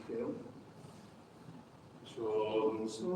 할게요. 천사의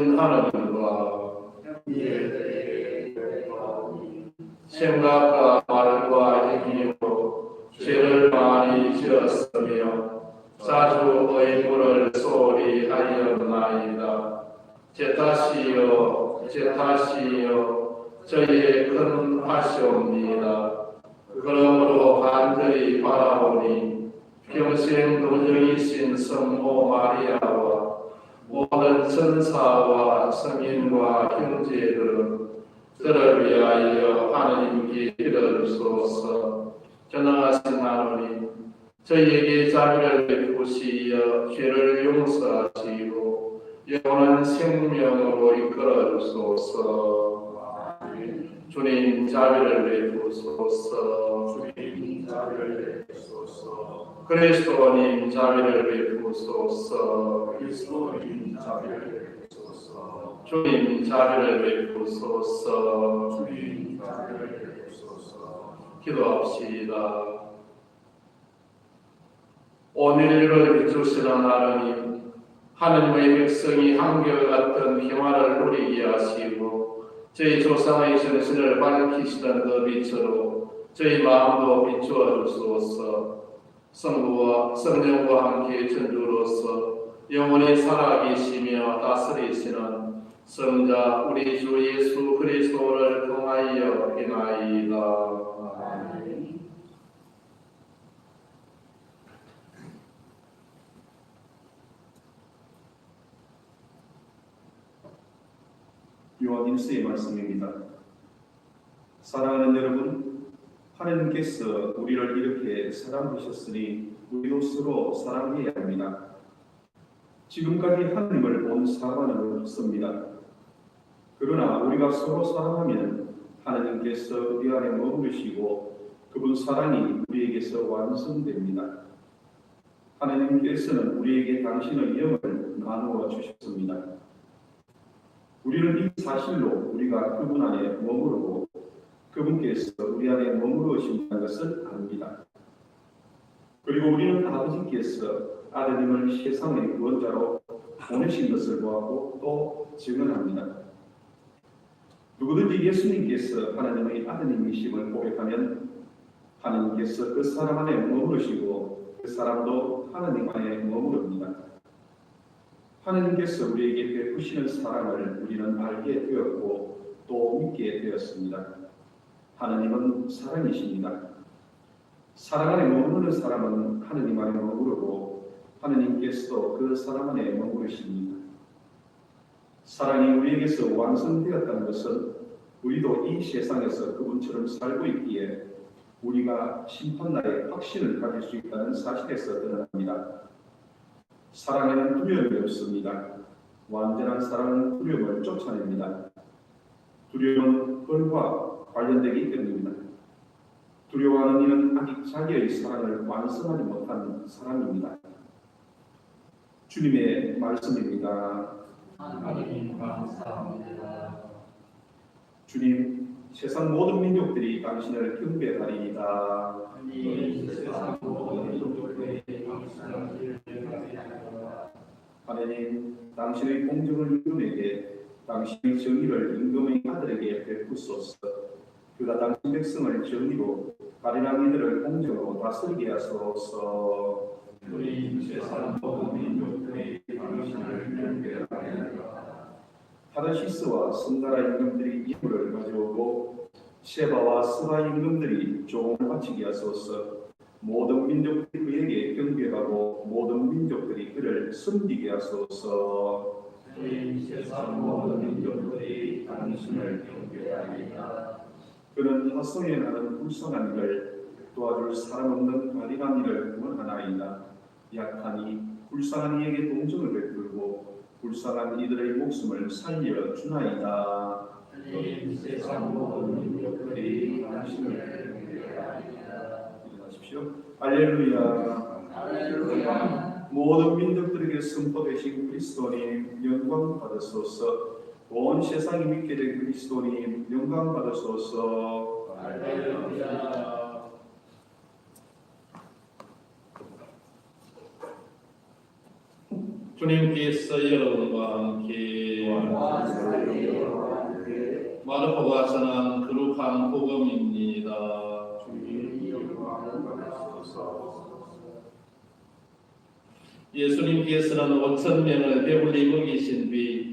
신 하나님과 생각과 말과 행위로 죄를 많이 지었으며 자주 의무를 소홀히 하였나이다. 제 탓이요, 제 탓이요, 저희의 큰 탓이옵니다. 그러므로 간절히 바라오니 평생 도정이신 성모 마리아와 천사와 성인과 형제들은 저를 위하여 하나님께 기도하소서. 전능하신 하나님 저희에게 자비를 베푸시어 죄를 용서하시고 영원한 생명으로 이끌어 주소서. 주님 자비를 베푸소서 주님 자비를 베푸소서 그리스도님 자비를 베푸소서 그리스도님 자비를 베푸소서 주님 자비를 베푸소서 주님 자비를 베푸소서 기도합시다. 오늘을 비추시는 하나님, 하나님의 백성이 한결같은 평화를 누리게 하시고 저희 조상의 전신을 밝히시던 그 빛으로 저희 마음도 비추어 주소서. 성부와 성령과 함께 전주로서 영원히 살아계시며 다스리시는 성자 우리 주 예수 그리스도를 통하여 행하이다. 아멘. 요한 일서의 말씀입니다. 사랑하는 여러분, 하나님께서 우리를 이렇게 사랑하셨으니 우리도 서로 사랑해야 합니다. 지금까지 하나님을 본 사람은 없습니다. 그러나 우리가 서로 사랑하면 하나님께서 우리 안에 머무르시고 그분 사랑이 우리에게서 완성됩니다. 하나님께서는 우리에게 당신의 영을 나누어 주셨습니다. 우리는 이 사실로 우리가 그분 안에 머무르고 그분께서 우리 안에 머무르신다는 것을 압니다. 그리고 우리는 아버지께서 아드님을 세상의 구원자로 보내신 것을 보았고 또 증언합니다. 누구든지 예수님께서 하나님의 아드님이심을 고백하면 하나님께서 그 사람 안에 머무르시고 그 사람도 하나님 안에 머무릅니다. 하나님께서 우리에게 베푸시는 사랑을 우리는 알게 되었고 또 믿게 되었습니다. 하나님은 사랑이십니다. 사랑 안에 머무르는 사람은 하나님 안에 머무르고 하나님께서도 그 사람 안에 머무르십니다. 사랑이 우리에게서 완성되었다는 것은 우리도 이 세상에서 그분처럼 살고 있기에 우리가 심판날에 확신을 가질 수 있다는 사실에서 드러납니다. 사랑에는 두려움이 없습니다. 완전한 사랑은 두려움을 쫓아냅니다. 두려움은 헐과 관련되기 때문입니다. 두려워하는 이는 아직 자기의 사랑을 완성하지 못한 사람입니다. 주님의 말씀입니다. 하나님 감사합니다. 주님, 세상 모든 민족들이 당신을 경배하리이다. 하나님, 당신의 공정을 이름에게 당신의 정의를 임금의 아들에게 베푸소서. 그가 당신 백성을 정의로 가리랑 이들을 공정으로 다스리게 하소서. 우리 당신을. 타르시스와 성가라 임금들이 이불을 가져오고 셰바와 스바 임금들이 종을 바치게 하소서. 모든 민족들이 그에게 경배하고 모든 민족들이 그를 섬기게 하소서. 우리 세상 모든 민족들이 당신을 경배하리이다. 그는 하성에 나는 불쌍한 이를 도와줄 사람 없는 가리간 이를 원하나이다. 약하니 불쌍한 이에게 동정을 베풀고 불쌍한 이들의 목숨을 살려 주나이다. 이 세상 모든 민족들이 당신을. 일어나십시오. 할렐루야. 할렐루야. 모든 민족들에게 선포되신 그리스도님 영광 받으소서. 온 세상이 믿게 된 그리스도님 영광 받으소서. 할렐루야. 주님께서 여러분과 함께 마르코가 전한 거룩한 복음입니다. 주님 영광 받으소서. 예수님께서는 5천 명을 배불리 먹이신 뒤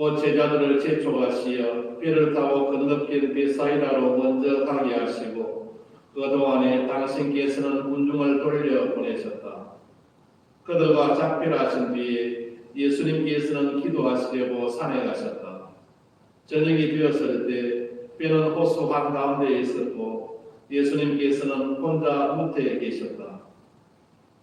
오 제자들을 재촉하시어 배를 타고 건너편 베사이다로 먼저 가게 하시고 그동안에 당신께서는 군중을 돌려 보내셨다. 그들과 작별하신 뒤에 예수님께서는 기도하시려고 산에 가셨다. 저녁이 되었을 때 배는 호수 한가운데 있었고 예수님께서는 혼자 무태에 계셨다.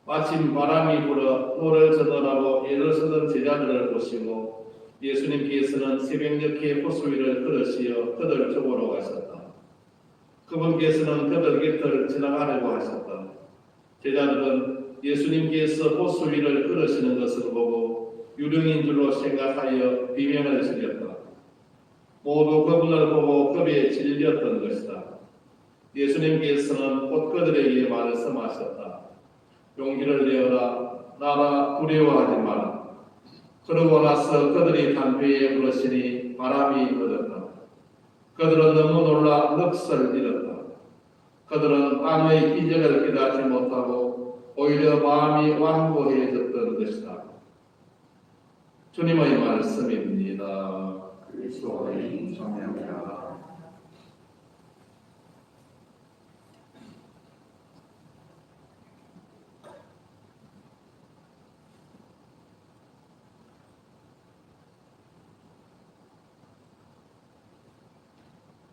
마침 바람이 불어 노를 전하라고 애를 쓰던 제자들을 보시고 예수님께서는 새벽녘에 호수 위를 걸으시어 그들 쪽으로 가셨다. 그분께서는 그들 곁을 지나가려고 하셨다. 제자들은 예수님께서 호수 위를 걸으시는 것을 보고 유령인 줄로 생각하여 비명을 지렸다. 모두 그분을 보고 겁에 질렸던 것이다. 예수님께서는 곧 그들에게 말씀하셨다. 용기를 내어라. 나라 두려워하지 마라. 그러고 나서 그들이 담배에 물으시니 바람이 꺼졌다. 그들은 너무 놀라 넋을 잃었다. 그들은 밤의 기적을 깨닫지 못하고 오히려 마음이 완고해졌던 것이다. 주님의 말씀입니다. 그리스도의 정령이라.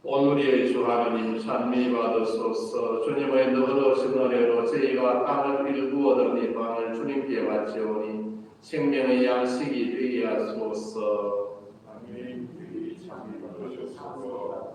오늘의 주 하나님 찬미 받으소서. 주님의 너그러우신 은혜로 저희가 땅을 일구어 얻은 방을 주님께 바치오니 생명의 양식이 되게 하소서 아멘. 그리 참 받으소서.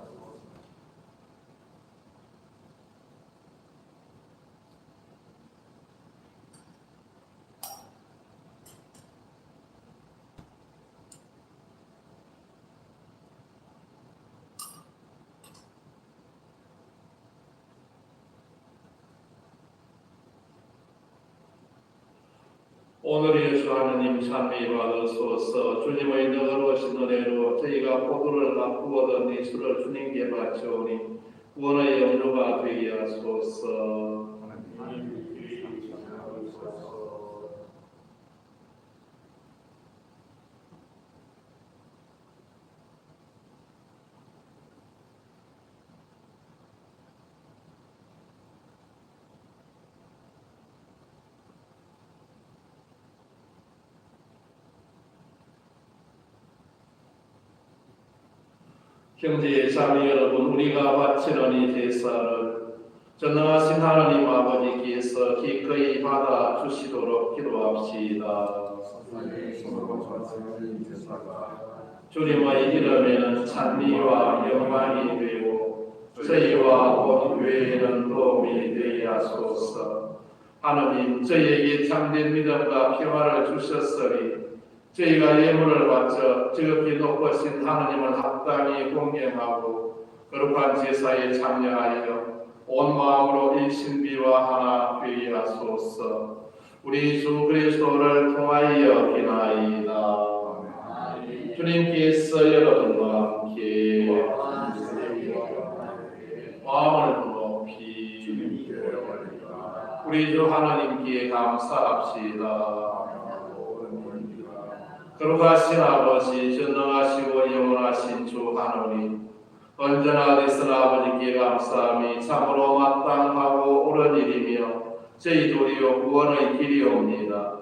오늘의 주 하나님 찬미 받으소서. 주님의 너그러우신 은혜로 저희가 포도를 이 술을 주님께 바치오니 구원의 영료가 되게 하소서. 하나님 그리 참 받으소서. 형제의 자매 여러분 우리가 바치는 이 제사를 전능하신 하나님 아버지께서 기꺼이 받아 주시도록 기도합시다. 주님의 이름에는 찬미와 영광이 되고 저희와 온 교회에는 도움이 되게 하소서. 하느님 저희에게 참된 믿음과 평화를 주셨으니 저희가 예물을 바쳐 지극히 높으신 하느님을 합당히 공경하고 거룩한 제사에 참여하여 온 마음으로 이 신비와 하나 되게 하소서. 우리 주 그리스도를 통하여 기나이다. 주님께서 여러분과 함께 마음을 높이 우리 주 하나님께 감사합시다. 거룩하신 아버지 전능하시고 영원하신 주 하나님 언제나 어디서나 아버지께 감사함이 참으로 마땅하고 옳은 일이며 저희 도리요 구원의 길이옵니다.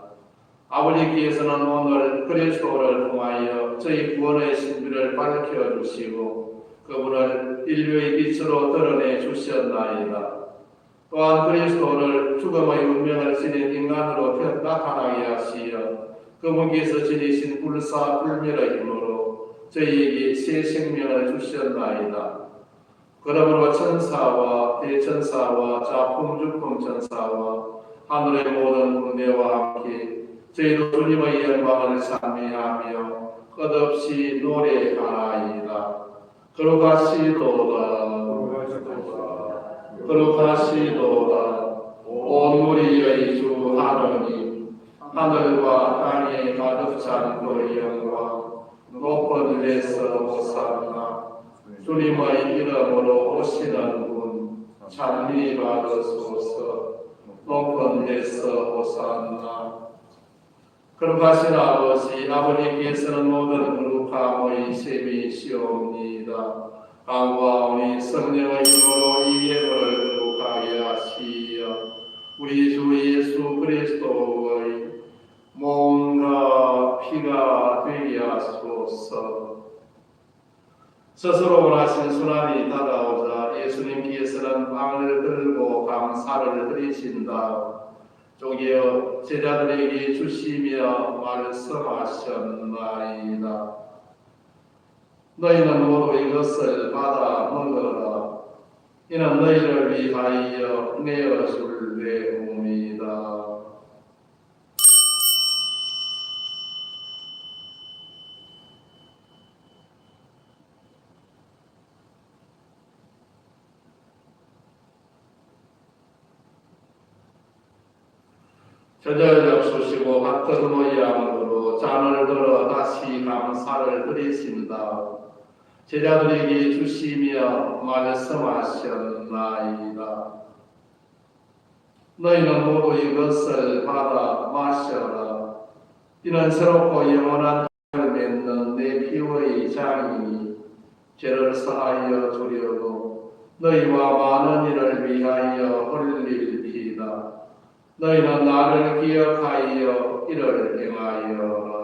아버지께서는 오늘 그리스도를 통하여 저희 구원의 신비를 밝혀 주시고 그분을 인류의 빛으로 드러내 주셨나이다. 또한 그리스도를 죽음의 운명을 지닌 인간으로 펴- 나타나게 하시어 그분께서 지니신 불사 불멸의 힘으로 저희에게 새 생명을 주셨나이다. 그러므로 천사와 대천사와 자풍주풍 천사와 하늘의 모든 군대와 함께 저희도 주님의 영광을 찬미하며 끝없이 노래하나이다. 거룩하시도다. 거룩하시도다. 온 우리의 주 하느님 하늘과 땅에 가득 찬 그 영광 높은 데서 오사나 주님의 이름으로 오시는 분 찬미 받으소서 높은 데서 오사나 거룩하신 아버지 아버지께서는 모든 거룩함의 셈이시옵니다. 강구하오니 성령의 힘으로 이 예물을 거룩하게 하시어 우리 주 예수 그리스도의 몸과 피가 되게 하소서. 스스로 원하신 순환이 다가오자 예수님께서는 빵을 들고 감사를 드리신다. 쪼개어 제자들에게 주시며 말씀하셨나이다. 너희는 모두 이것을 받아 먹어라. 이는 너희를 위하여 내어줄 내몸이다 저절 잡수시고 같은 모양으로 잔을 들어 다시 감사를 드리신다. 제자들에게 주시며 말씀하셨나이다. 너희는 모두 이것을 받아 마셔라. 이는 새롭고 영원한 을 맺는 내 피의 장이니 죄를 사하여 주려고 너희와 많은 이를 위하여 흘릴 피다. 너희는 나를 기억하여 이를 행하여라.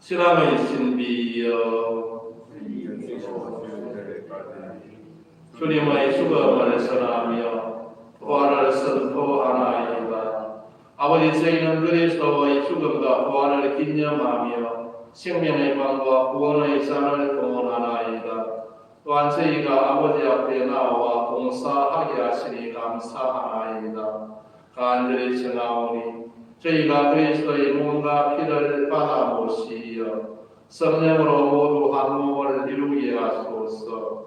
신앙의 신비여 주님의 죽음을 선하며 부활을 선포하나이다. 아버지 저희는 그리스도의 죽음과 부활을 기념하며 생명의 방과 구원의 잔을 공헌하나이다. 또한 저희가 아버지 앞에 나와 봉사하게 하시니 감사하나이다. 간절히 청하오니 저희가 그리스도의 몸과 피를 받아 모시어 성령으로 모두 한 몸을 이루게 하소서.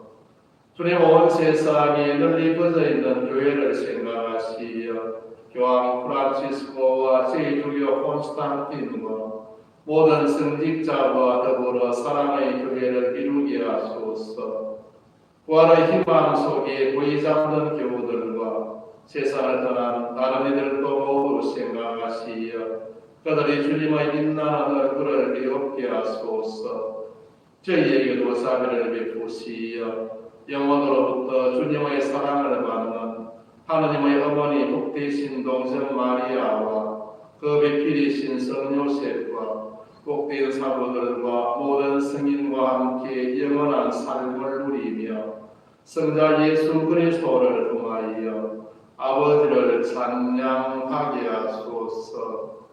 주님 온 세상에 널리 퍼져 있는 교회를 생각하시어 교황 프란치스코와 제6교 콘스탄틴과 모든 성직자와 더불어 사랑의 교회를 이루게 하소서. 부활의 희망 속에 고이 잡는 교우들과 세상을 떠난 다른 이들도 모두 생각하시어 그들이 주님의 빛나는 얼굴을 비롭게 하소서. 저희에게도 사비를 베푸시어 영원으로부터 주님의 사랑을 받는 하느님의 어머니 복되신 동생 마리아와 그 배필이신 성 요셉과 복된 사도들과 모든 성인과 함께 영원한 삶을 누리며 성자 예수 그리스도를 통하여 아버지를 찬양하게 하소서.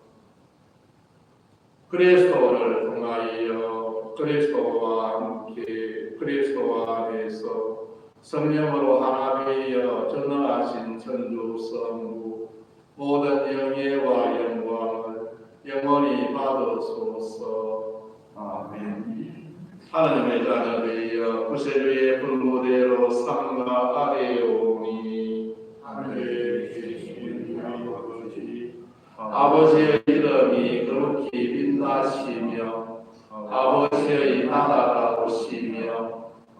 그리스도를 통하여 그리스도와 함께 그리스도 안에서 성령으로 하나 되어 전능하신 천주 성부 모든 영예와 영광을 영원히 받으소서. 아멘. 하나님의 자녀되어 구세주의 분부대로 삼가 계신 아버지, 아버지의 이름이 그렇게 빛나시며 아버지의 나라가 오시며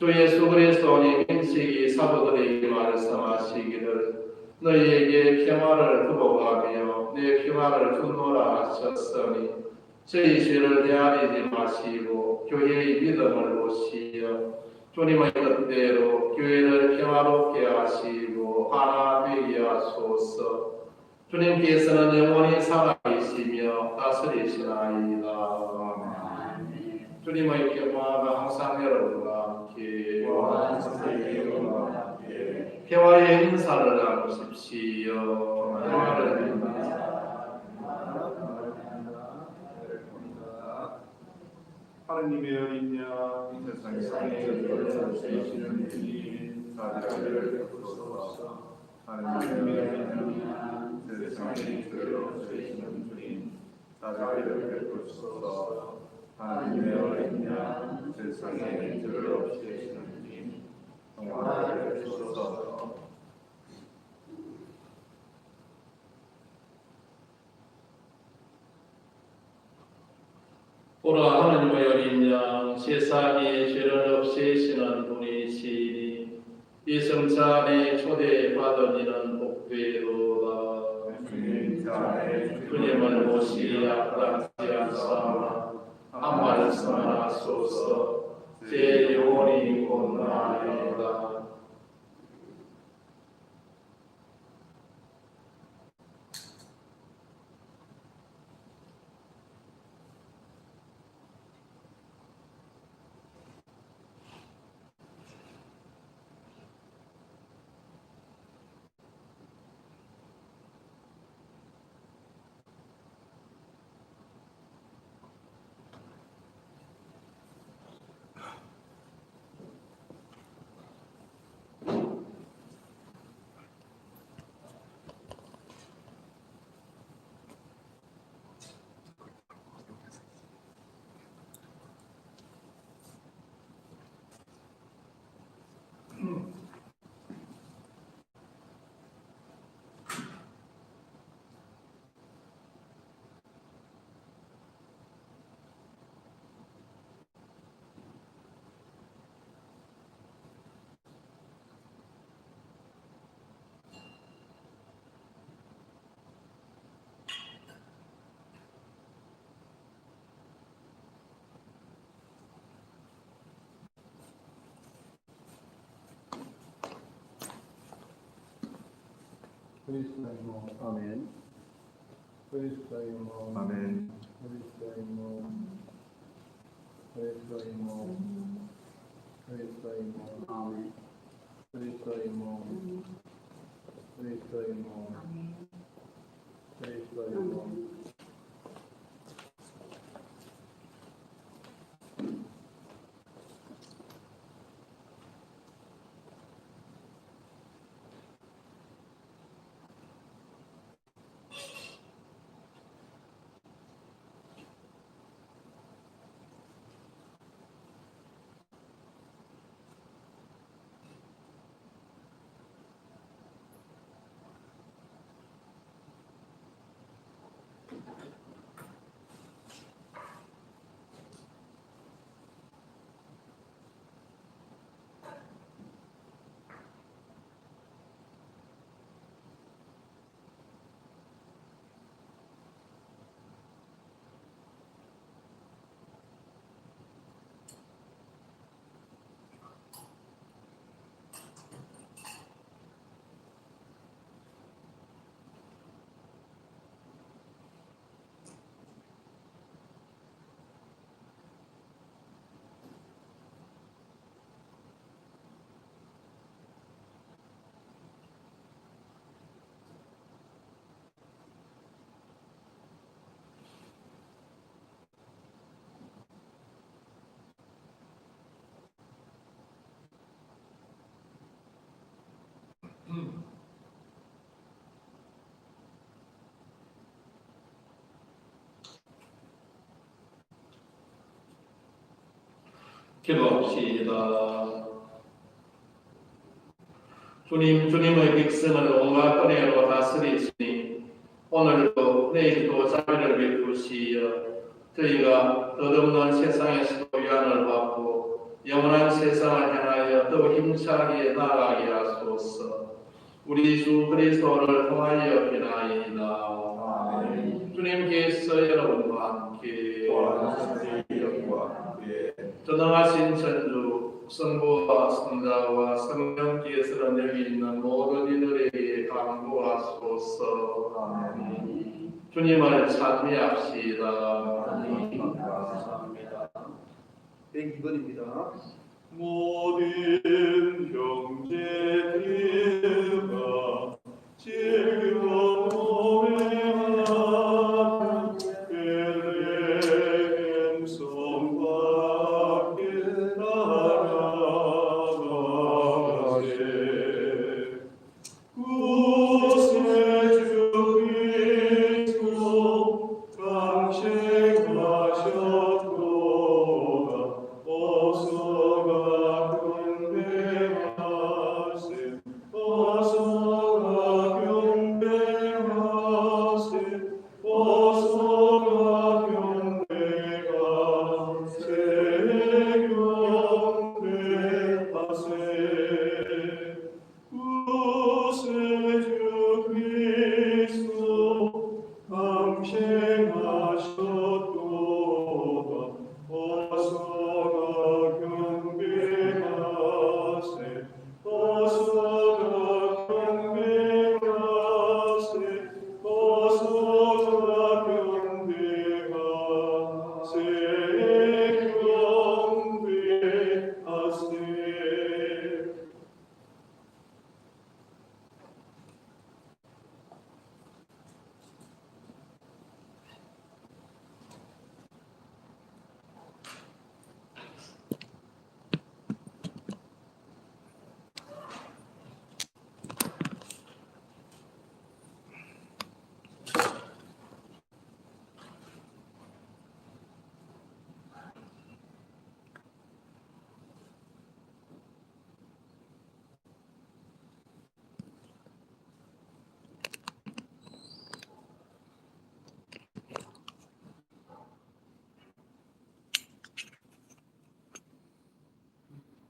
주 예수 그리스도님 인식이 사도들에게 말씀하시기를 너희에게 평화를 가며 내 평화를 주노라 하셨으니 저희 죄를 대하리지 마시고 교회의 믿음을 보시어 주님의 뜻대로 교회를 평화롭게 하시고 하나 되게 하소서. 주님께서는 영원히 살아계시며 다스리시나이다 주님의 평화가 항상 여러분과 함께 평화의 인사를 나누십시오. 평화를 하느님의 어린 양 세상에 계시는 분이 사자를 베푸소서 하느님의 어린 양 세상에 계시는 분이 사자를 베푸소서 하느님의 어린 양 세상에 계시는 분이 평화를 베푸소서. 보라 하나님의 어린 양 세상에 죄를 없애시는 분이시니 이 성차 안에 초대받은 이는 복되도다. 주님 자의 주님을 모시 앞당지 않사마 한 말씀을 하소서 제 영혼이 곧나이다 그리스도 의 몸, 아멘 그리스도의 몸, 아멘 그리스도의 몸, 그리스도의 몸, 기도합시다. 주님, 주님의 백성을 온갖 은혜로 다스리시니 오늘도 내일도 자비를 베푸시어 저희가 덧없는 세상에서도 위안을 받고 영원한 세상을 향하여 더욱 힘차게 나아가게 하소서. 우리 주 그리스도를 통하여 비나이다. 주님께서 여러분과 함께 전능하신 천주 성부와 성자와 성령께서는 여기 있는 모든 이들에게 강구하소서. 주님을 찬미합시다. 감사합니다. 102번입니다. 모든 형제들아 즐거워